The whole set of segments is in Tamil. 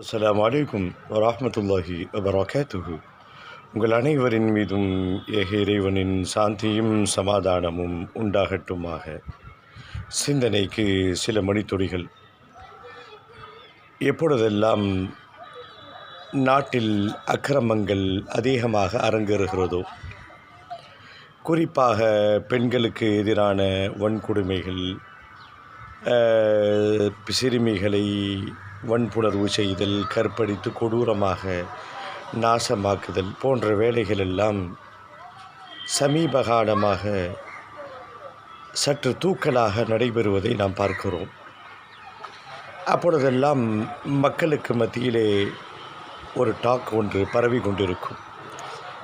அஸ்லாம் வலைக்கும் வரமத்துல்லாஹி வபரகாத்துஹு. உங்கள் அனைவரின் மீதும் ஏக இறைவனின் சாந்தியும் சமாதானமும் உண்டாகட்டுமாக. சிந்தனைக்கு சில மணித்துளிகள். எப்பொழுதெல்லாம் நாட்டில் அக்கிரமங்கள் அதிகமாக அரங்கேறுகிறதோ குறிப்பாக பெண்களுக்கு எதிரான வன்கொடுமைகள் சிறுமிகளை வன்புணர்வு செய்தல் கற்பழித்து கொடூரமாக நாசமாக்குதல் போன்ற வேலைகள் எல்லாம் சமீப காலமாக சற்று தூக்கலாக நடைபெறுவதை நாம் பார்க்கிறோம். அப்பொழுதெல்லாம் மக்களுக்கு மத்தியிலே ஒரு டாக் ஒன்று பரவி கொண்டிருக்கும்.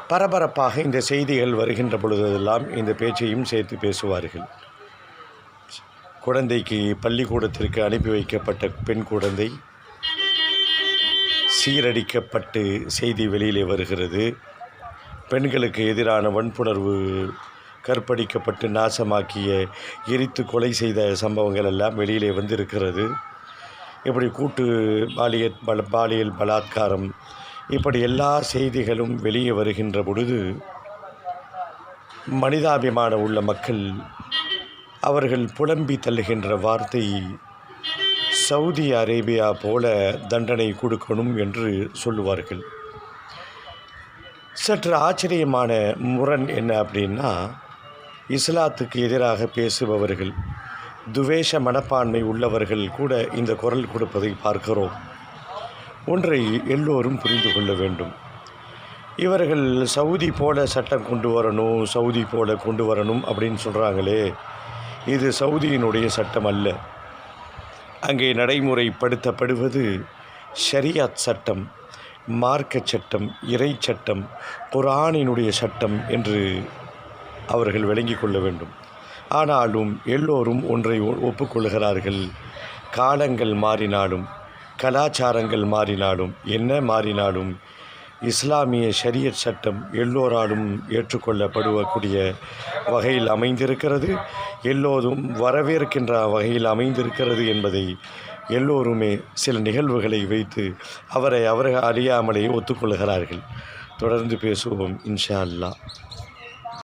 பரபரப்பாக இந்த செய்திகள் வருகின்ற பொழுதெல்லாம் இந்த பேச்சையும் சேர்த்து பேசுவார்கள். குழந்தைக்கு பள்ளிக்கூடத்திற்கு அனுப்பி வைக்கப்பட்ட பெண் குழந்தை சீரடிக்கப்பட்டு செய்தி வெளியிலே வருகிறது. பெண்களுக்கு எதிரான வன்புணர்வு கற்பழிக்கப்பட்டு நாசமாக்கிய எரித்து கொலை செய்த சம்பவங்கள் எல்லாம் வெளியிலே வந்திருக்கிறது. இப்படி கூட்டு பாலியல் பல பாலியல் பலாத்காரம் இப்படி எல்லா செய்திகளும் வெளியே வருகின்ற பொழுது மனிதாபிமானம் உள்ள மக்கள் அவர்கள் புலம்பி தள்ளுகின்ற வார்த்தை சவுதி அரேபியா போல தண்டனை கொடுக்கணும் என்று சொல்லுவார்கள். சற்று ஆச்சரியமான முரண் என்ன அப்படின்னா இஸ்லாத்துக்கு எதிராக பேசுபவர்கள் துவேஷ மனப்பான்மை உள்ளவர்கள் கூட இந்த குரல் கொடுப்பதை பார்க்கிறோம். ஒன்றை எல்லோரும் புரிந்து கொள்ள வேண்டும். இவர்கள் சவுதி போல சட்டம் கொண்டு வரணும் சவுதி போல கொண்டு வரணும் அப்படின்னு சொல்கிறாங்களே இது சவுதியினுடைய சட்டம் அல்ல. அங்கே நடைமுறைப்படுத்தப்படுவது ஷரியாத் சட்டம் மார்க்க சட்டம் இறை சட்டம் குரானினுடைய சட்டம் என்று அவர்கள் விளங்கி கொள்ள வேண்டும். ஆனாலும் எல்லோரும் ஒன்றை ஒ- ஒப்புக்கொள்கிறார்கள். காலங்கள் மாறினாலும் கலாச்சாரங்கள் மாறினாலும் என்ன மாறினாலும் இஸ்லாமிய ஷரியத் சட்டம் எல்லோராலும் ஏற்றுக்கொள்ளப்படுவக்கூடிய வகையில் அமைந்திருக்கிறது. எல்லோரும் வரவேற்கின்ற வகையில் அமைந்திருக்கிறது என்பதை எல்லோருமே சில நிகழ்வுகளை வைத்து அவரை அவர்கள் அறியாமலே ஒத்துக்கொள்கிறார்கள். தொடர்ந்து பேசுவோம் இன்ஷா அல்லாஹ்.